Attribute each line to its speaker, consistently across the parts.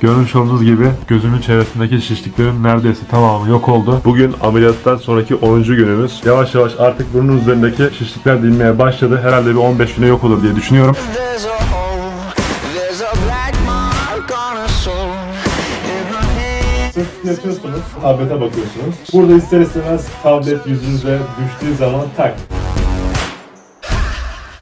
Speaker 1: Görmüş olduğunuz gibi gözümün çevresindeki şişliklerin neredeyse tamamı yok oldu. Bugün ameliyattan sonraki 10. günümüz. Yavaş yavaş artık burnun üzerindeki şişlikler dinmeye başladı. Herhalde bir 15 güne yok olur diye düşünüyorum. Sırt yatıyorsunuz, tablete bakıyorsunuz. Burada ister istemez tablet yüzünüze düştüğü zaman tak.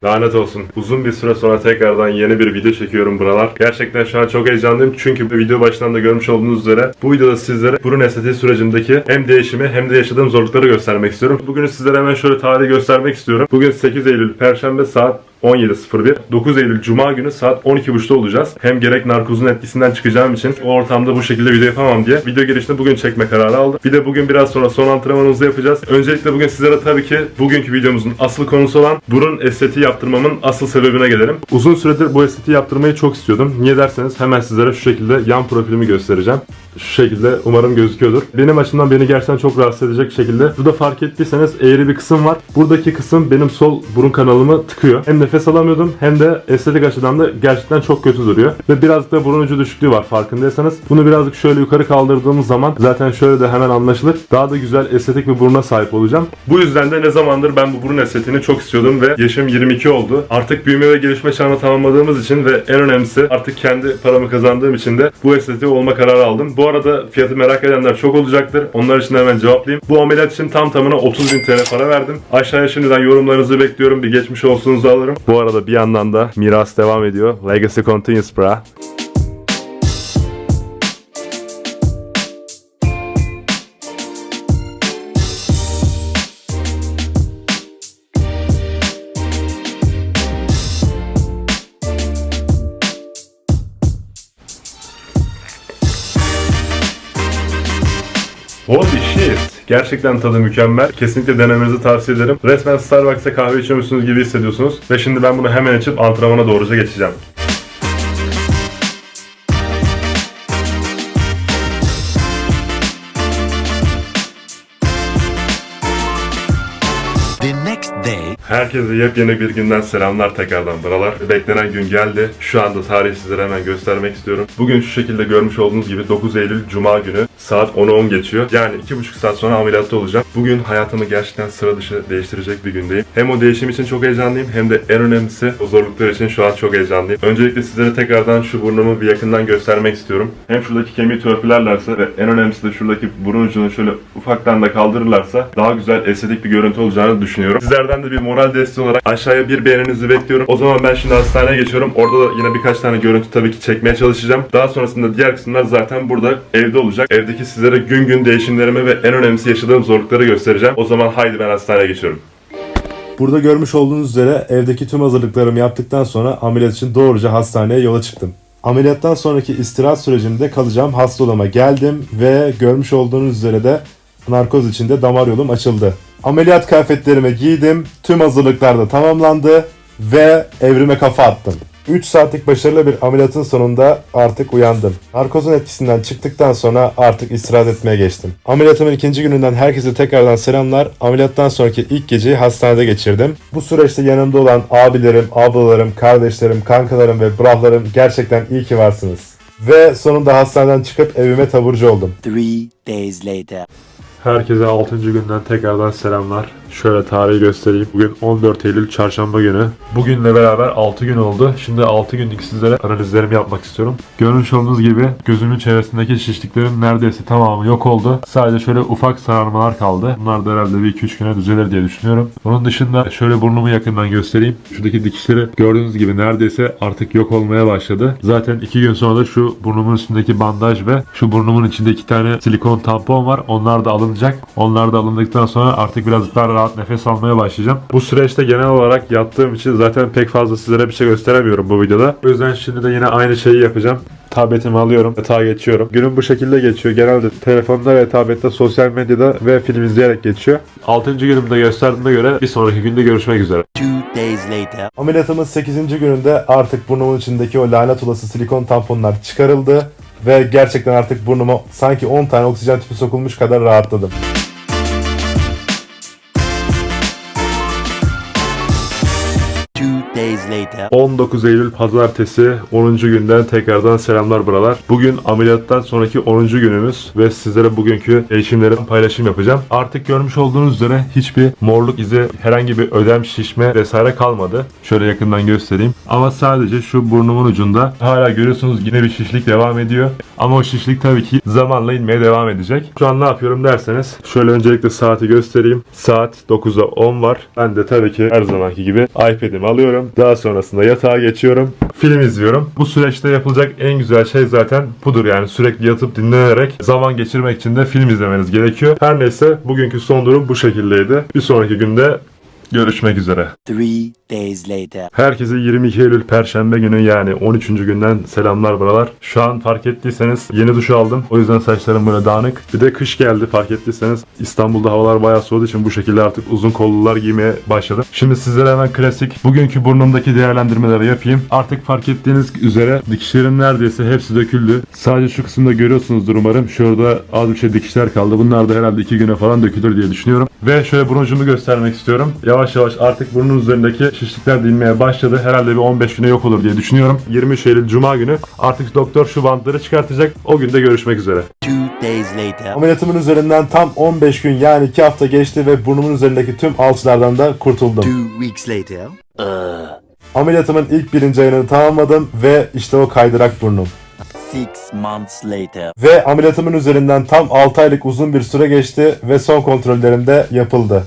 Speaker 1: Lanet olsun. Uzun bir süre sonra tekrardan yeni bir video çekiyorum buralar. Gerçekten şu an çok heyecanlıyım çünkü bu video başından da görmüş olduğunuz üzere bu videoda sizlere burun estetiği sürecindeki hem değişimi hem de yaşadığım zorlukları göstermek istiyorum. Bugün sizlere hemen şöyle tarihi göstermek istiyorum. Bugün 8 Eylül Perşembe saat 17.01. 9 Eylül Cuma günü saat 12.30'da olacağız. Hem gerek narkozun etkisinden çıkacağım için o ortamda bu şekilde video yapamam diye video girişini bugün çekme kararı aldım. Bir de bugün biraz sonra son antrenmanımızı yapacağız. Öncelikle bugün sizlere tabii ki bugünkü videomuzun asıl konusu olan burun estetiği yaptırmamın asıl sebebine gelelim. Uzun süredir bu estetiği yaptırmayı çok istiyordum. Niye derseniz hemen sizlere şu şekilde yan profilimi göstereceğim. Şu şekilde umarım gözüküyordur. Benim açımdan beni gerçekten çok rahatsız edecek şekilde. Burada fark ettiyseniz eğri bir kısım var. Buradaki kısım benim sol burun kanalımı tıkıyor. Hem nefes alamıyordum hem de estetik açıdan da gerçekten çok kötü duruyor. Ve birazcık da burun ucu düşüklüğü var farkındaysanız. Bunu birazcık şöyle yukarı kaldırdığımız zaman zaten şöyle de hemen anlaşılır. Daha da güzel estetik bir buruna sahip olacağım. Bu yüzden de ne zamandır ben bu burun estetiğini çok istiyordum ve yaşım 22 oldu. Artık büyüme ve gelişme çağını tamamladığımız için ve en önemlisi artık kendi paramı kazandığım için de bu estetiği olma kararı aldım. Bu arada fiyatı merak edenler çok olacaktır. Onlar için hemen cevaplayayım. Bu ameliyat için tam tamına 30 bin TL para verdim. Aşağıya şimdiden yorumlarınızı bekliyorum. Bir geçmiş olsunuzu alırım. Bu arada bir yandan da miras devam ediyor. Legacy continues bra. Gerçekten tadı mükemmel. Kesinlikle denemenizi tavsiye ederim. Resmen Starbucks'ta kahve içiyormuşsunuz gibi hissediyorsunuz. Ve şimdi ben bunu hemen açıp antrenmana doğruca geçeceğim. Herkese yepyeni bir günden selamlar tekrardan buralar. Beklenen gün geldi. Şu anda tarihi sizlere hemen göstermek istiyorum. Bugün şu şekilde görmüş olduğunuz gibi 9 Eylül Cuma günü saat 10'u 10 geçiyor. Yani 2,5 saat sonra ameliyatta olacağım. Bugün hayatımı gerçekten sıra dışı değiştirecek bir gündeyim. Hem o değişim için çok heyecanlıyım hem de en önemlisi o zorluklar için şu an çok heyecanlıyım. Öncelikle sizlere tekrardan şu burnumu bir yakından göstermek istiyorum. Hem şuradaki kemiği törpülerlerse ve en önemlisi de şuradaki burun ucunu şöyle ufaktan da kaldırırlarsa daha güzel estetik bir görüntü olacağını düşünüyorum. Sizlerden de bir moral desteği olarak aşağıya bir beğeninizi bekliyorum. O zaman ben şimdi hastaneye geçiyorum. Orada da yine birkaç tane görüntü tabii ki çekmeye çalışacağım. Daha sonrasında diğer kısımlar zaten burada evde olacak. Evdeki sizlere gün gün değişimlerimi ve en önemlisi yaşadığım zorlukları göstereceğim. O zaman haydi ben hastaneye geçiyorum. Burada görmüş olduğunuz üzere evdeki tüm hazırlıklarımı yaptıktan sonra ameliyat için doğruca hastaneye yola çıktım. Ameliyattan sonraki istirahat sürecimde kalacağım hasta odama geldim ve görmüş olduğunuz üzere de narkoz içinde damar yolum açıldı. Ameliyat kıyafetlerimi giydim, tüm hazırlıklar da tamamlandı ve evrime kafa attım. 3 saatlik başarılı bir ameliyatın sonunda artık uyandım. Narkozun etkisinden çıktıktan sonra artık istirahat etmeye geçtim. Ameliyatımın ikinci gününden herkese tekrardan selamlar. Ameliyattan sonraki ilk geceyi hastanede geçirdim. Bu süreçte yanımda olan abilerim, ablalarım, kardeşlerim, kankalarım ve brahlarım gerçekten iyi ki varsınız. Ve sonunda hastaneden çıkıp evime taburcu oldum.
Speaker 2: three days later.
Speaker 1: Herkese 6. günden tekrardan selamlar. Şöyle tarihi göstereyim. Bugün 14 Eylül çarşamba günü. Bugünle beraber 6 gün oldu. Şimdi 6 günlük sizlere analizlerimi yapmak istiyorum. Görmüş olduğunuz gibi gözümün çevresindeki şişliklerin neredeyse tamamı yok oldu. Sadece şöyle ufak sararmalar kaldı. Bunlar da herhalde bir 2-3 güne düzelir diye düşünüyorum. Onun dışında şöyle burnumu yakından göstereyim. Şuradaki dikişleri gördüğünüz gibi neredeyse artık yok olmaya başladı. Zaten 2 gün sonra da şu burnumun üstündeki bandaj ve şu burnumun içinde 2 tane silikon tampon var. Onlar da alınacak. Onlar da alındıktan sonra artık biraz daha rahat nefes almaya başlayacağım. Bu süreçte genel olarak yattığım için zaten pek fazla sizlere bir şey gösteremiyorum bu videoda. O yüzden şimdi de yine aynı şeyi yapacağım. Tabletimi alıyorum, yatağa geçiyorum. Günüm bu şekilde geçiyor. Genelde telefonda ve tablette, sosyal medyada ve film izleyerek geçiyor. 6. günümde gösterdiğime göre bir sonraki günde görüşmek üzere.
Speaker 2: Two days later.
Speaker 1: Ameliyatımın 8. gününde artık burnumun içindeki o lanet olası silikon tamponlar çıkarıldı ve gerçekten artık burnuma sanki 10 tane oksijen tüpü sokulmuş kadar rahatladım.
Speaker 2: Days later.
Speaker 1: 19 Eylül Pazartesi 10. günden tekrardan selamlar buralar. Bugün ameliyattan sonraki 10. günümüz ve sizlere bugünkü değişimlerin paylaşım yapacağım. Artık görmüş olduğunuz üzere hiçbir morluk izi, herhangi bir ödem şişme vesaire kalmadı. Şöyle yakından göstereyim. Ama sadece şu burnumun ucunda hala görüyorsunuz yine bir şişlik devam ediyor. Ama o şişlik tabii ki zamanla inmeye devam edecek. Şu an ne yapıyorum derseniz şöyle öncelikle saati göstereyim. Saat 9'a 10 var. Ben de tabii ki her zamanki gibi iPad'imi alıyorum. Daha sonrasında yatağa geçiyorum. Film izliyorum. Bu süreçte yapılacak en güzel şey zaten budur yani sürekli yatıp dinlenerek zaman geçirmek için de film izlemeniz gerekiyor. Her neyse bugünkü son durum bu şekildeydi. Bir sonraki günde görüşmek üzere.
Speaker 2: Three days later.
Speaker 1: Herkese 22 Eylül Perşembe günü yani 13. günden selamlar buralar. Şu an fark ettiyseniz yeni duş aldım. O yüzden saçlarım böyle dağınık. Bir de kış geldi fark ettiyseniz. İstanbul'da havalar bayağı soğuduğu için bu şekilde artık uzun kollular giymeye başladım. Şimdi sizlere hemen klasik bugünkü burnumdaki değerlendirmeleri yapayım. Artık fark ettiğiniz üzere dikişlerin neredeyse hepsi döküldü. Sadece şu kısımda görüyorsunuzdur umarım. Şurada az bir şey dikişler kaldı. Bunlar da herhalde 2 güne falan dökülür diye düşünüyorum. Ve şöyle burun ucumu göstermek istiyorum. Yavaş yavaş artık burnun üzerindeki şişlikler dinmeye başladı. Herhalde bir 15 güne yok olur diye düşünüyorum. 23 Eylül Cuma günü artık doktor şu bantları çıkartacak. O günde görüşmek üzere.
Speaker 2: Two days later.
Speaker 3: Ameliyatımın üzerinden tam 15 gün yani 2 hafta geçti ve burnumun üzerindeki tüm alçılardan da kurtuldum.
Speaker 2: Two weeks later. Ugh.
Speaker 3: Ameliyatımın ilk birinci ayını tamamladım ve işte o kaydırak burnum.
Speaker 2: Six months later.
Speaker 3: Ve ameliyatımın üzerinden tam 6 aylık uzun bir süre geçti ve son kontrollerim de yapıldı.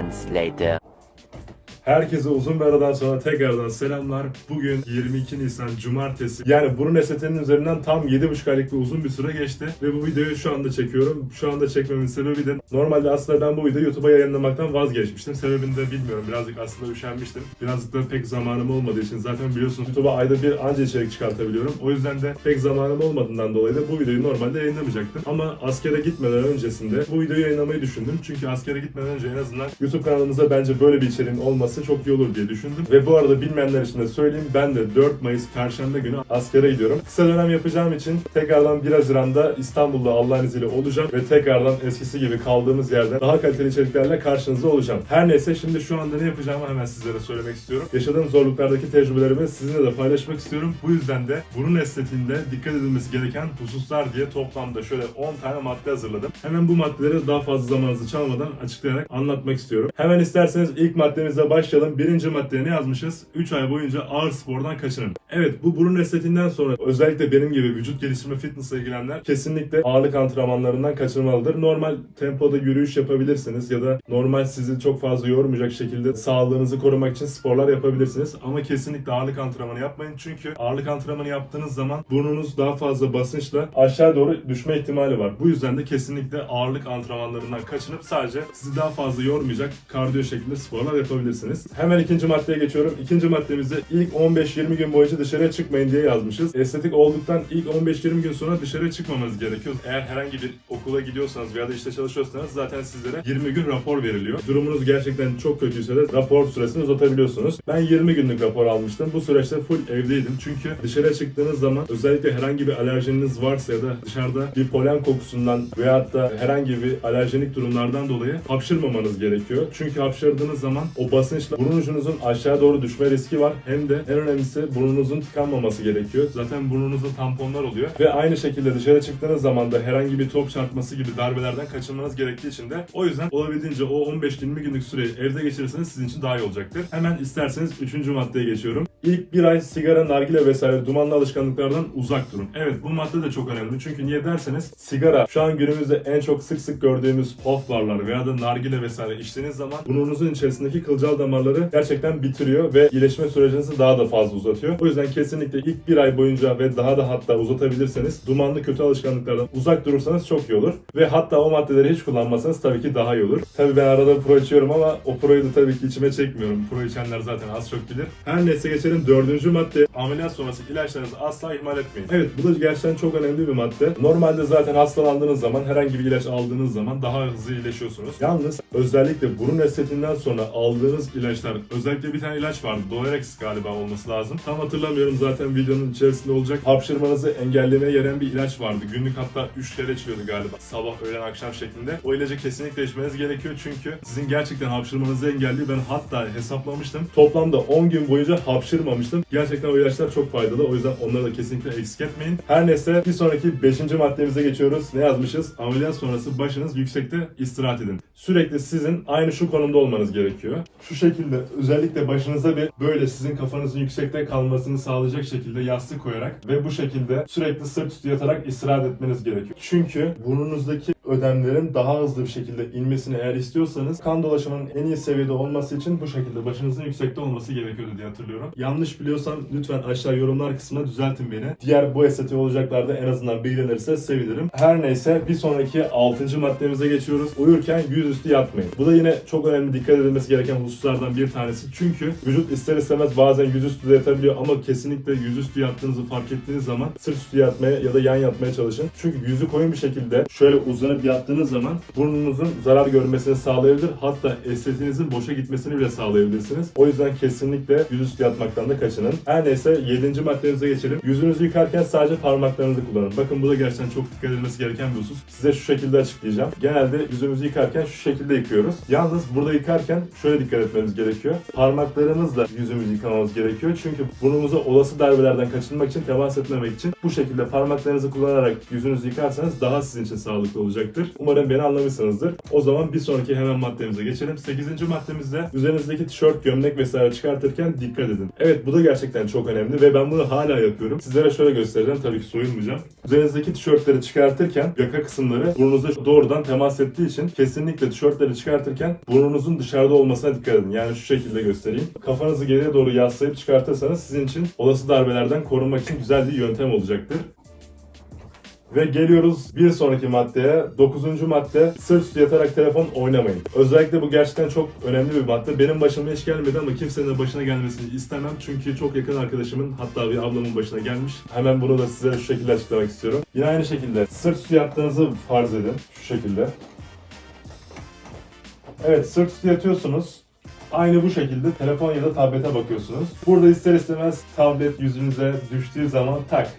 Speaker 2: Months later.
Speaker 1: Herkese uzun bir aradan sonra tekrardan selamlar. Bugün 22 Nisan Cumartesi. Yani burun esetinin üzerinden tam 7,5 aylık bir uzun bir süre geçti. Ve bu videoyu şu anda çekiyorum. Şu anda çekmemin sebebi de normalde aslında ben bu videoyu YouTube'a yayınlamaktan vazgeçmiştim. Sebebini de bilmiyorum. Birazcık aslında üşenmiştim. Birazcık da pek zamanım olmadığı için zaten biliyorsunuz YouTube'a ayda bir anca içerik çıkartabiliyorum. O yüzden de pek zamanım olmadığından dolayı da bu videoyu normalde yayınlamayacaktım. Ama askere gitmeden öncesinde bu videoyu yayınlamayı düşündüm. Çünkü askere gitmeden önce en azından YouTube kanalımıza bence böyle bir içeriğin olması çok iyi olur diye düşündüm. Ve bu arada bilmeyenler için de söyleyeyim ben de 4 Mayıs Perşembe günü askere gidiyorum. Kısa dönem yapacağım için tekrardan 1 Haziran'da İstanbul'da Allah'ın izniyle olacağım ve tekrardan eskisi gibi kaldığımız yerden daha kaliteli içeriklerle karşınızda olacağım. Her neyse şimdi şu anda ne yapacağımı hemen sizlere söylemek istiyorum. Yaşadığım zorluklardaki tecrübelerimi sizinle de paylaşmak istiyorum. Bu yüzden de burun estetiğinde dikkat edilmesi gereken hususlar diye toplamda şöyle 10 tane madde hazırladım. Hemen bu maddeleri daha fazla zamanınızı çalmadan açıklayarak anlatmak istiyorum. Hemen isterseniz ilk maddemize başlayalım. Birinci maddeye ne yazmışız? 3 ay boyunca ağır spordan kaçının. Evet bu burun estetiğinden sonra özellikle benim gibi vücut geliştirme fitnessla ilgilenenler kesinlikle ağırlık antrenmanlarından kaçınmalıdır. Normal tempoda yürüyüş yapabilirsiniz ya da normal sizi çok fazla yormayacak şekilde sağlığınızı korumak için sporlar yapabilirsiniz. Ama kesinlikle ağırlık antrenmanı yapmayın çünkü ağırlık antrenmanı yaptığınız zaman burnunuz daha fazla basınçla aşağı doğru düşme ihtimali var. Bu yüzden de kesinlikle ağırlık antrenmanlarından kaçınıp sadece sizi daha fazla yormayacak kardiyo şeklinde sporlar yapabilirsiniz. Hemen ikinci maddeye geçiyorum. İkinci maddemizde ilk 15-20 gün boyunca dışarıya çıkmayın diye yazmışız. Estetik olduktan ilk 15-20 gün sonra dışarıya çıkmamanız gerekiyor. Eğer herhangi bir okula gidiyorsanız veya da işte çalışıyorsanız zaten sizlere 20 gün rapor veriliyor. Durumunuz gerçekten çok kötüyse de rapor süresini uzatabiliyorsunuz. Ben 20 günlük rapor almıştım. Bu süreçte full evdeydim. Çünkü dışarıya çıktığınız zaman özellikle herhangi bir alerjeniniz varsa ya da dışarıda bir polen kokusundan veyahut da herhangi bir alerjenik durumlardan dolayı hapşırmamanız gerekiyor. Çünkü hapşırdığınız zaman o basınçla burun ucunuzun aşağı doğru düşme riski var. Hem de en önemlisi burnunuzun tıkanmaması gerekiyor. Zaten burnunuzda tamponlar oluyor. Ve aynı şekilde dışarı çıktığınız zaman da herhangi bir top çarpması gibi darbelerden kaçınmanız gerektiği için de o yüzden olabildiğince o 15-20 günlük süreyi evde geçirirseniz sizin için daha iyi olacaktır. Hemen isterseniz 3. maddeye geçiyorum. İlk bir ay sigara, nargile vesaire dumanlı alışkanlıklardan uzak durun. Evet bu madde de çok önemli. Çünkü niye derseniz sigara şu an günümüzde en çok sık sık gördüğümüz puff barlar veya da nargile vesaire içtiğiniz zaman burnunuzun içerisindeki kılcal damarları gerçekten bitiriyor ve iyileşme sürecinizi daha da fazla uzatıyor. O yüzden kesinlikle ilk bir ay boyunca ve daha da hatta uzatabilirseniz dumanlı kötü alışkanlıklardan uzak durursanız çok iyi olur. Ve hatta o maddeleri hiç kullanmasanız tabii ki daha iyi olur. Tabii ben arada pro içiyorum ama o proyu da tabii ki içime çekmiyorum. Pro içenler zaten az çok bilir. Her neyse geçelim dördüncü madde. Ameliyat sonrası ilaçlarınızı asla ihmal etmeyin. Evet bu da gerçekten çok önemli bir madde. Normalde zaten hastalandığınız zaman herhangi bir ilaç aldığınız zaman daha hızlı iyileşiyorsunuz. Yalnız özellikle burun estetiğinden sonra aldığınız ilaçlar. Özellikle bir tane ilaç vardı. Dolerex galiba olması lazım. Tam hatırlamıyorum zaten videonun içerisinde olacak. Hapşırmanızı engellemeye yarayan bir ilaç vardı. Günlük hatta 3 kere içiliyordu galiba. Sabah, öğlen, akşam şeklinde. O ilacı kesinlikle içmeniz gerekiyor çünkü sizin gerçekten hapşırmanızı engelliyor. Ben hatta hesaplamıştım. Toplamda 10 gün boyunca hapşırmamıştım. Gerçekten o ilaçlar çok faydalı. O yüzden onları da kesinlikle eksik etmeyin. Her neyse bir sonraki 5. maddemize geçiyoruz. Ne yazmışız? Ameliyat sonrası başınız yüksekte istirahat edin. Sürekli sizin aynı şu konumda olmanız gerekiyor. Şu şekilde özellikle başınıza bir böyle sizin kafanızın yüksekte kalmasını sağlayacak şekilde yastık koyarak ve bu şekilde sürekli sırt üstü yatarak istirahat etmeniz gerekiyor. Çünkü burnunuzdaki ödemlerin daha hızlı bir şekilde inmesini eğer istiyorsanız kan dolaşımının en iyi seviyede olması için bu şekilde başınızın yüksekte olması gerekiyordu diye hatırlıyorum. Yanlış biliyorsam lütfen aşağı yorumlar kısmına düzeltin beni. Diğer bu estetiği olacaklarda en azından bilgilenirse sevinirim. Her neyse bir sonraki 6. maddemize geçiyoruz. Uyurken yüzüstü yatmayın. Bu da yine çok önemli dikkat edilmesi gereken hususlardan bir tanesi. Çünkü vücut ister istemez bazen yüzüstü de yatabiliyor ama kesinlikle yüzüstü yattığınızı fark ettiğiniz zaman sırt üstü yatmaya ya da yan yatmaya çalışın. Çünkü yüzü koyun bir şekilde şöyle uzanıp yattığınız zaman burnunuzun zarar görmesini sağlayabilir. Hatta estetiğinizin boşa gitmesini bile sağlayabilirsiniz. O yüzden kesinlikle yüzüstü yatmaktan da kaçının. Her neyse 7. maddemize geçelim. Yüzünüzü yıkarken sadece parmaklarınızı kullanın. Bakın bu da gerçekten çok dikkat edilmesi gereken bir husus. Size şu şekilde açıklayacağım. Genelde yüzümüzü yıkarken şu şekilde yıkıyoruz. Yalnız burada yıkarken şöyle dikkat etmemiz gerekiyor. Parmaklarımızla yüzümüzü yıkamamız gerekiyor. Çünkü burnumuza olası darbelerden kaçınmak için, temas etmemek için bu şekilde parmaklarınızı kullanarak yüzünüzü yıkarsanız daha sizin için sağlıklı olacaktır. Umarım beni anlamışsınızdır. O zaman bir sonraki hemen maddemize geçelim. 8. maddemizde üzerinizdeki tişört, gömlek vesaire çıkartırken dikkat edin. Evet bu da gerçekten çok önemli ve ben bunu hala yapıyorum. Sizlere şöyle göstereceğim. Tabii ki soyunmayacağım. Üzerinizdeki tişörtleri çıkartırken yaka kısımları burnunuza doğrudan temas ettiği için kesinlikle tişörtleri çıkartırken burnunuzun dışarıda olmasına dikkat edin. Yani şu şekilde göstereyim. Kafanızı geriye doğru yaslayıp çıkartırsanız sizin için olası darbelerden korunmak için güzel bir yöntem olacaktır. Ve geliyoruz bir sonraki maddeye. Dokuzuncu madde sırt yatarak telefon oynamayın. Özellikle bu gerçekten çok önemli bir madde. Benim başıma hiç gelmedi ama kimsenin de başına gelmesini istemem. Çünkü çok yakın arkadaşımın hatta bir ablamın başına gelmiş. Hemen bunu da size şu şekilde açıklamak istiyorum. Yine aynı şekilde sırt üstü yattığınızı farz edin. Şu şekilde. Evet sırt üstü yatıyorsunuz. Aynı bu şekilde telefon ya da tablete bakıyorsunuz. Burada ister istemez tablet yüzünüze düştüğü zaman tak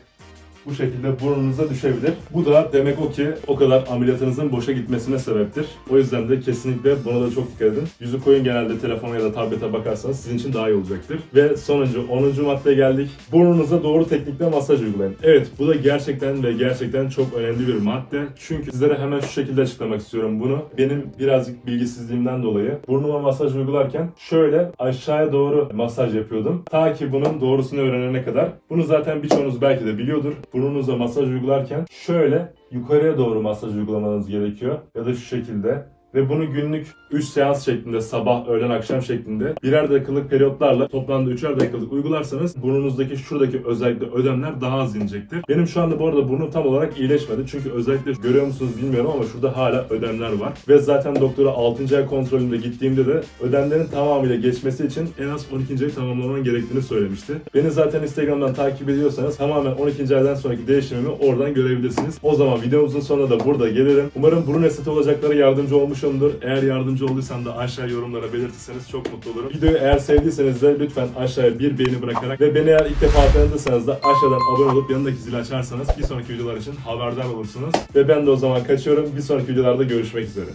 Speaker 1: bu şekilde burnunuza düşebilir. Bu da demek o ki o kadar ameliyatınızın boşa gitmesine sebeptir. O yüzden de kesinlikle buna da çok dikkat edin. Yüzü koyun genelde telefona ya da tablete bakarsanız sizin için daha iyi olacaktır. Ve sonuncu 10. maddeye geldik. Burnunuza doğru teknikle masaj uygulayın. Evet bu da gerçekten ve gerçekten çok önemli bir madde. Çünkü sizlere hemen şu şekilde açıklamak istiyorum bunu. Benim birazcık bilgisizliğimden dolayı burnuma masaj uygularken şöyle aşağıya doğru masaj yapıyordum. Ta ki bunun doğrusunu öğrenene kadar. Bunu zaten birçoğunuz belki de biliyordur. Burnunuza masaj uygularken şöyle yukarıya doğru masaj uygulamanız gerekiyor. Ya da şu şekilde. Ve bunu günlük 3 seans şeklinde sabah, öğlen, akşam şeklinde birer dakikalık periyotlarla toplamda 3'er dakikalık uygularsanız burnunuzdaki şuradaki özellikle ödemler daha az inecektir. Benim şu anda bu arada burnum tam olarak iyileşmedi. Çünkü özellikle görüyor musunuz bilmiyorum ama şurada hala ödemler var. Ve zaten doktora 6. ay kontrolünde gittiğimde de ödemlerin tamamıyla geçmesi için en az 12. ay tamamlaman gerektiğini söylemişti. Beni zaten Instagram'dan takip ediyorsanız tamamen 12. aydan sonraki değişimimi oradan görebilirsiniz. O zaman videomuzun sonuna da burada gelirim. Umarım burun esteti olacaklara yardımcı olmuşumdur. Eğer yardımcı olduysam da aşağı yorumlara belirtirseniz çok mutlu olurum. Videoyu eğer sevdiyseniz de lütfen aşağıya bir beğeni bırakarak ve beni eğer ilk defa tanıdıysanız da aşağıdan abone olup yanındaki zili açarsanız bir sonraki videolar için haberdar olursunuz. Ve ben de o zaman kaçıyorum. Bir sonraki videolarda görüşmek üzere.